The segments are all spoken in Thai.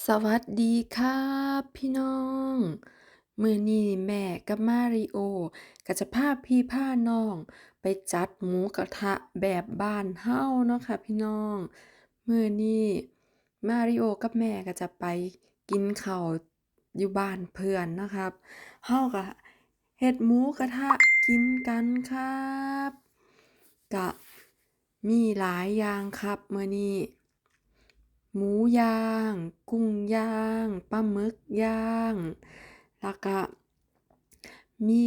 สวัสดีครับพี่น้องเมื้อนี้แม่กับมาริโอ ก็จะพาพี่พาน้อง ไปจัดหมูกระทะแบบบ้านเฮาเนาะค่ะพี่น้องเมื้อนี้มาริโอกับแม่ก็จะไปกินข้าวอยู่บ้านเพื่อนนะครับเฮาก็เฮ็ดหมูกระทะกินกันครับก็มีหลายอย่างครับเมื้อนี้ หมูย่าง กุ้งย่างปลาหมึกย่างแล้วก็มี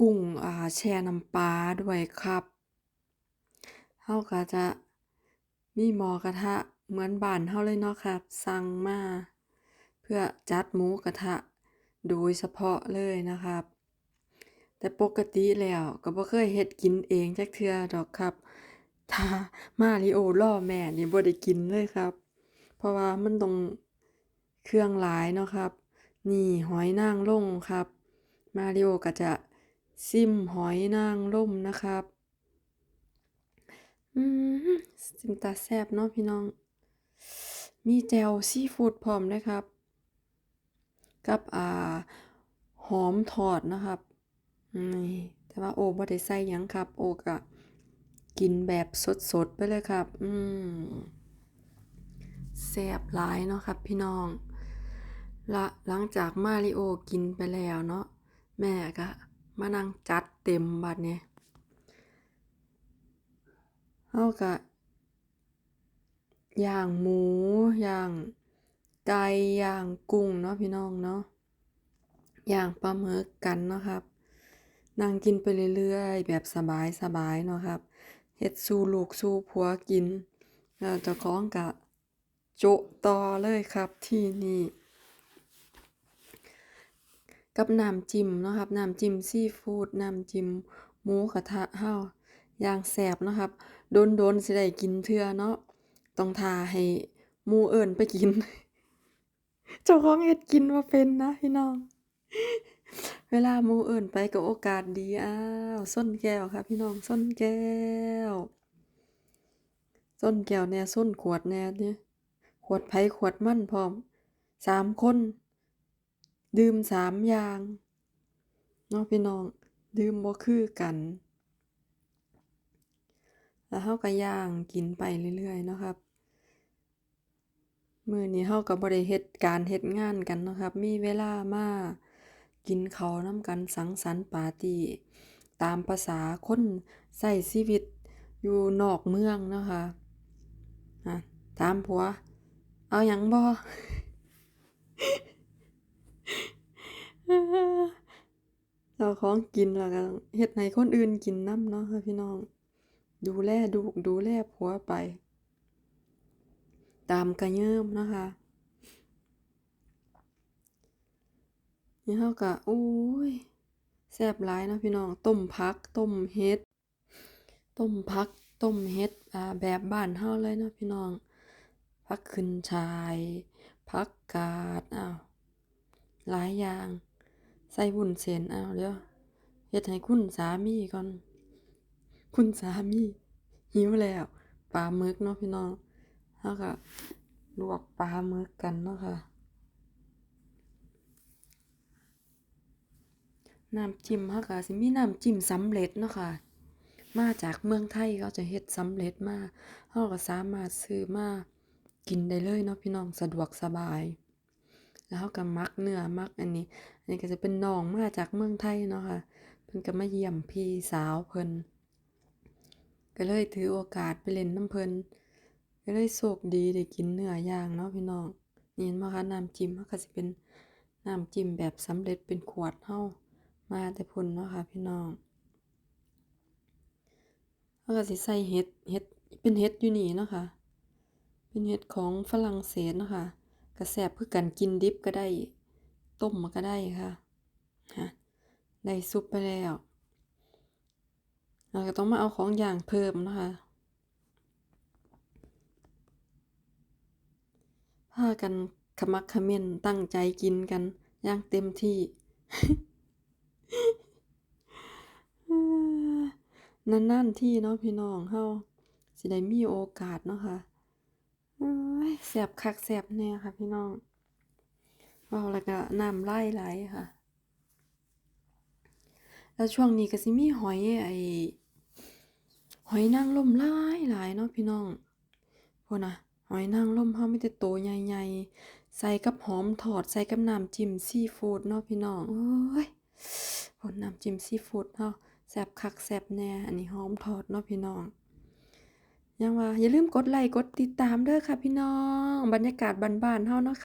กุ้งอ่าแช่น้ำปลาด้วยครับเฮาก็จะมีหม้อกระทะเหมือนบ้านเฮาเลยเนาะครับ สั่งมาเพื่อจัดหมูกระทะโดยเฉพาะเลยนะครับ แต่ปกติแล้วก็บ่เคยเฮ็ดกินเองจักเทื่อดอกครับ ถ้ามาริโอรอแม่นี่บ่ได้กินเลยครับ เพราะว่ามันต้องเครื่องหลายเนาะครับ นี่หอยนางรมครับ มาริโอก็จะซิมหอยนางรมนะครับ อือสิเป็นตาแซบเนาะพี่น้อง มีแจวซีฟูดพร้อมเด้อครับ กับอ่าหอมทอดนะครับนี่แต่ว่าโอบ่ได้ใส่ยังครับ โอก็ กินแบบสดๆไปเลยครับ อืมแซ่บหลายเนาะครับพี่น้องและหลังจากมาริโอกินไปแล้วเนาะแม่ก็มานั่งจัดเต็มบัดเนี้เฮาก็ย่างหมูย่างไก่ย่างกุ้งเนาะพี่น้องเนาะย่างปลาหมึกกันเนาะครับนั่งกินไปเรื่อยๆ แบบสบายๆเนาะครับ เฮ็ดสู่ลูกสู่ผัวกินแล้วเจ้าของก็โจต่อเลยครับที่นี่ กับน้ำจิ้มเนาะครับน้ำจิ้มซีฟูดน้ำจิ้มหมูกระทะเฮาอย่างแซ่บเนาะครับโดนๆสิได้กินเทื่อเนาะต้องทาให้หมูเอิ้นไปกิน เจ้าของเฮ็ดกินบ่เป็นนะพี่น้อง เวลามู่เอิ้นไปก็โอกาสดี อ้าวชนแก้วค่ะ พี่น้องชนแก้วชนแก้วแน่ชนขวดแหน่ติขวดไผ่ขวดมั่นพร้อมสามคน ดื่มสามอย่างเนาะพี่น้อง ดื่มบ่คือกัน แล้วเฮาก็ย่างกินไปเรื่อยๆเนาะครับมื้อนี้เฮาก็บ่ได้เฮ็ดการเฮ็ดงานกันเนาะครับ มีเวลามา กินเขาวนำกันสังสรรค์ปาร์ตี้ตามประสาคนใช้ชีวิตอยู่นอกเมืองนะคะถามผัว เอาหยังบ่เจ้าของกินแล้วก็เฮ็ดให้คนอื่นกินน้ำเนาะค่ะพี่น้อง ดูแลลูดูแลผัวไป ตามกระเยิมนะคะ นี่เฮาก็โอ๊ยแซ่บหลายนะพี่น้อง ต้มผัก ต้มเห็ด ต้มผัก ต้มเห็ด อ่า แบบบ้านเฮาเลยนะพี่น้องผักขึ้นฉ่ายผักกาดอ้าวหลายอย่าง ใส่วุ้นเส้นอ้าวเดี๋ยวเฮ็ดให้คุณสามีก่อน คุณสามี หิวแล้วปลาหมึกเนาะพี่น้องเฮาก็ลวกปลาหมึกกันเนาะค่ะ น้ำจิ้มเฮาก็สิมีน้ำจิ้มสำเร็จเนาะค่ะ มาจากเมืองไทยเขาจะเฮ็ดสำเร็จมาเฮาก็สามารถซื้อมากินได้เลยเนาะพี่น้องสะดวกสบาย แล้วเฮาก็มักเนื้อมักอันนี้ อันนี้ก็จะเป็นน้องมาจากเมืองไทยเนาะค่ะเพิ่นก็มาเยี่ยมพี่สาวเพิ่นก็เลยถือโอกาสไปเล่นน้ำเพิ่นก็เลยโชคดีได้กินเนื้อย่างเนาะพี่น้องนี่เห็นบ่คะน้ำจิ้มก็สิเป็นน้ำจิ้มแบบสำเร็จเป็นขวดเฮา มาแต่พุ่นเนาะค่ะพี่น้องเฮาก็สิใส่เห็ดเห็ดเป็นเห็ดอยู่นี่เนาะค่ะ เป็นเห็ดของฝรั่งเศสเนาะค่ะก็แซ่บคือกันกินดิบก็ได้ ต้มก็ได้ค่ะค่ะได้ซุปไปแล้วเราก็ต้องมาเอาของอย่างเพิ่มเนาะค่ะพากันขมักเขม้นตั้งใจกินกันอย่างเต็มที่ นานๆที่เนาะพี่น้องเฮาสิได้มีโอกาสเนาะค่ะโอ๊ยยแซ่บคักแซ่บแน่ค่ะ พี่น้องเว้าแล้วก็น้ำลายไหลค่ะ แล้วช่วงนี้ก็สิมีหอยไอหอยนางรมหลายหลายเนาะพี่น้องพู้นน่ะหอยนางรมเราไมีแต่โตใหญ่ๆใส่กับหอมทอดใส่กับน้ำจิ้มซีฟู้ดเนาะพี่น้องโอ้ยำจิ้มซีฟูดเนาะแซบคักแซบแน่ อันนี้หอมทอดเนาะพี่น้องยังว่าอย่าลืมกดไลค์กดติดตามเด้อค่ะพี่น้อง บรรยากาศบ้านๆเฮาเนาะ